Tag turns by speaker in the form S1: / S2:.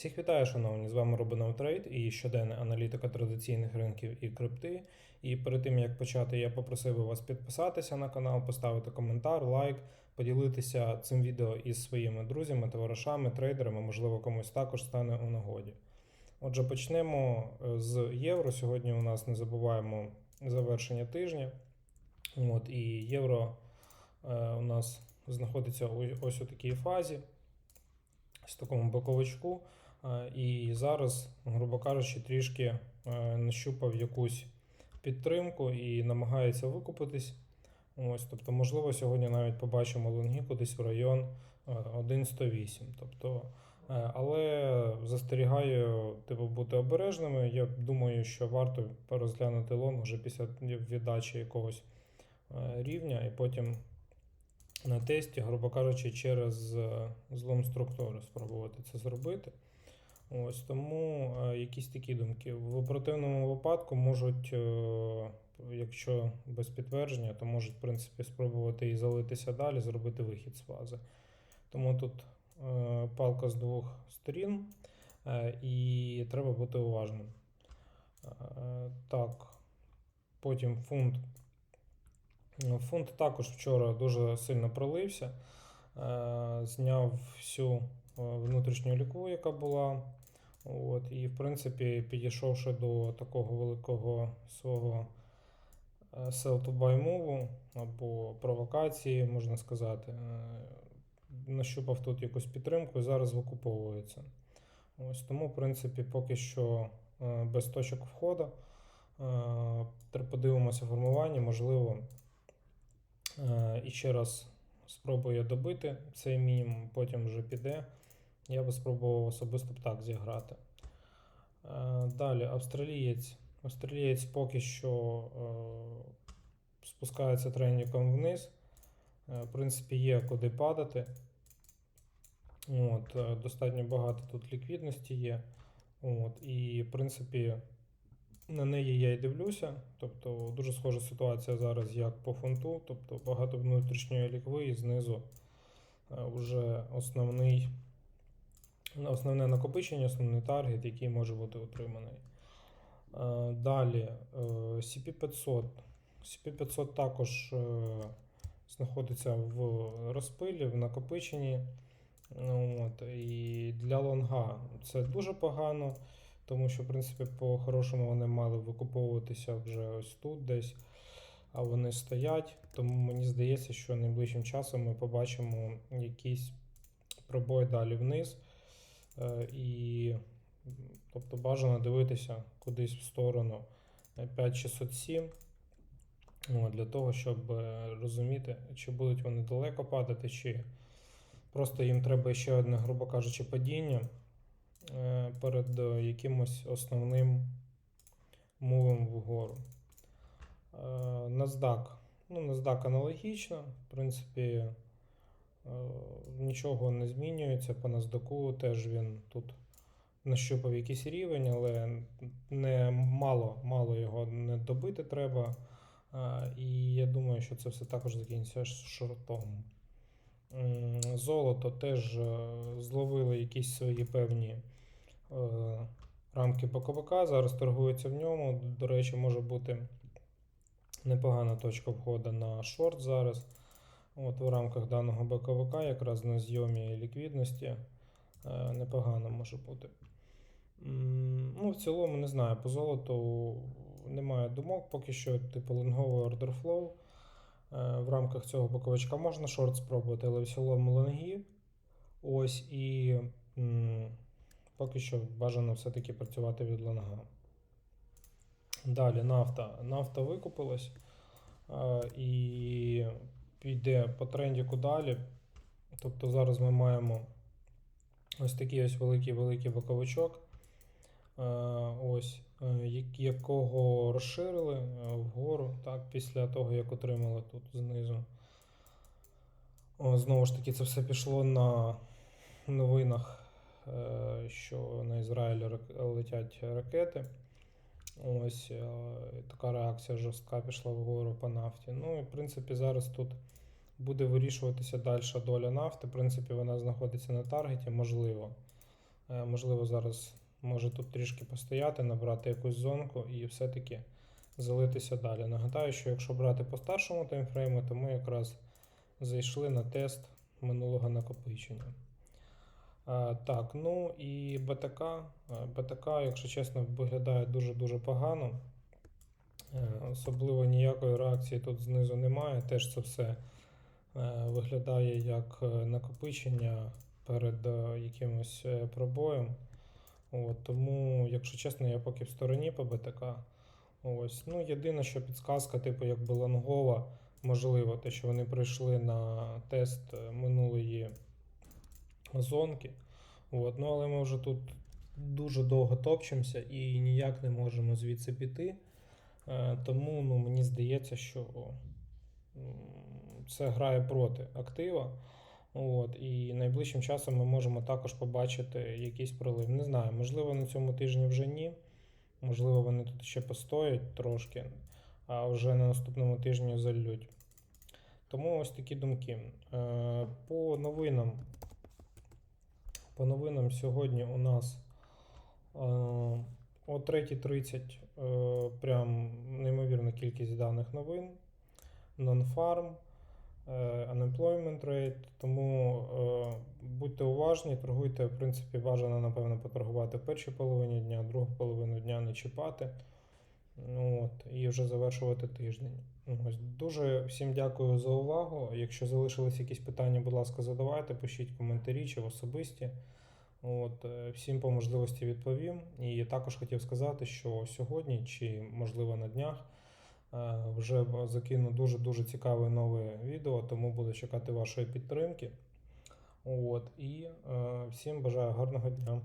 S1: Всіх вітаю, шановні! З вами Робинов Трейд і щоденна аналітика традиційних ринків і крипти. І перед тим як почати, я попросив би вас підписатися на канал, поставити коментар, лайк, поділитися цим відео із своїми друзями, товаришами, трейдерами, можливо, комусь також стане у нагоді. Отже, почнемо е, з євро. Сьогодні у нас не забуваємо завершення тижня. От, і євро е, у нас знаходиться ось у такій фазі, ось такому боковичку. Е, І зараз, грубо кажучи, трішки е, нащупав якусь підтримку і намагається викупитись. Ось, тобто, можливо, сьогодні навіть побачимо лонги кудись в район е, 1,108. Тобто, е, але застерігаю типу, бути обережними. Я думаю, що варто порозглянути лонг вже після віддачі якогось рівня, і потім на тесті, грубо кажучи, через злом структури спробувати це зробити. Ось тому е, якісь такі думки. В противному випадку можуть, е, якщо без підтвердження, то можуть, в принципі, спробувати і залитися далі, зробити вихід з фази. Тому тут е, палка з двох сторін, і треба бути уважним. Так, потім фунт. Ну, Фунт також вчора дуже сильно пролився, зняв всю внутрішню ліку, яка була. От, і, в принципі, підійшовши до такого великого свого sell to buy або провокації, можна сказати, е, нащупав тут якусь підтримку і зараз викуповується. Ось тому, в принципі, поки що е, без точок входу. Е, Подивимося формування, можливо, і ще раз спробує добити цей мінімум, потім вже піде. Я би спробував особисто б так зіграти. Е, Далі австралієць. Австралієць поки що е, спускається треніком вниз. Е, В принципі, є куди падати. От, достатньо багато тут ліквідності є. От, і, в принципі, на неї я і дивлюся. Тобто дуже схожа ситуація зараз, як по фунту. Тобто багато внутрішньої лікви і знизу вже основний, основне накопичення, основний таргет, який може бути отриманий. Е, Далі е, CP500. CP500 також е, знаходиться в розпилі, в накопиченні. Ну, От, і для лонга це дуже погано, тому що, в принципі, по-хорошому вони мали викуповуватися вже ось тут десь, а вони стоять. Тому мені здається, що найближчим часом ми побачимо якийсь пробой далі вниз. Е, І, тобто, бажано дивитися кудись в сторону е, 5607. Для того, щоб е, розуміти, чи будуть вони далеко падати, чи просто їм треба ще одне, грубо кажучи, падіння е, перед якимось основним мувом вгору. NASDAQ. Ну, NASDAQ аналогічно. В принципі, нічого не змінюється. По NASDAQ теж він тут нащупав якийсь рівень, але не мало, мало його не добити треба. І я думаю, що це все також закінчиться шортом. Золото теж е, зловили якісь свої певні е, рамки боковика. Зараз торгується в ньому. До речі, може бути непогана точка входу на шорт зараз. От в рамках даного боковика, якраз на зйомі ліквідності, е, непогано може бути. Ну, в цілому, не знаю, по золоту немає думок, поки що, типу, лонговий. Е, В рамках цього боковичка можна шорт спробувати, але в цілому лонги. Ось і поки що бажано все-таки працювати від лонга. Далі нафта. Нафта викупилась е, і піде по трендіку далі. Тобто зараз ми маємо ось такий ось великий-великий боковичок. Е, Ось, е, якого розширили е, вгору, так, після того, як отримали тут знизу. Знову ж таки, це все пішло на новинах, що на Ізраїль летять ракети. Ось е, така реакція жорстка пішла вгору по нафті. Ну і в принципі зараз тут буде вирішуватися далі доля нафти. В принципі, вона знаходиться на таргеті, можливо. Е, Можливо, зараз може тут трішки постояти, набрати якусь зонку і все-таки залитися далі. Нагадаю, що якщо брати по старшому таймфрейму, то ми якраз зайшли на тест минулого накопичення. Так, ну і БТК. БТК, якщо чесно, виглядає дуже-дуже погано. Е, Особливо ніякої реакції тут знизу немає. Теж це все е, виглядає як е, накопичення перед якимось пробоєм. От, тому, якщо чесно, я поки в стороні по БТК. Ось. Ну, єдине, що підсказка, типу, якби лонгова, можливо, те, що вони прийшли на тест минулої зонки. От. Ну, але ми вже тут дуже довго топчемося і ніяк не можемо звідси піти. Е, Тому ну, мені здається, що це грає проти актива. От, і найближчим часом ми можемо також побачити якийсь пролив. Не знаю, можливо, на цьому тижні вже ні. Можливо, вони тут ще постоять трошки, а вже на наступному тижні зальють. Тому ось такі думки. Е, По новинам. По новинам сьогодні у нас е, о 3.30 е, прям неймовірна кількість даних новин. Non-farm, е, unemployment rate. Тому будьте уважні, торгуйте, в принципі, бажано, напевно, поторгувати в першій половині дня, другу половину дня не чіпати. Ну, вже завершувати тиждень. Ось, дуже всім дякую за увагу. Якщо залишились якісь питання, будь ласка, задавайте, пишіть коментарі чи в особисті. От, е, всім по можливості відповім. І також хотів сказати, що сьогодні, чи можливо на днях, е, вже закину дуже-дуже цікаве нове відео, тому буду чекати вашої підтримки. От, і е, всім бажаю гарного дня.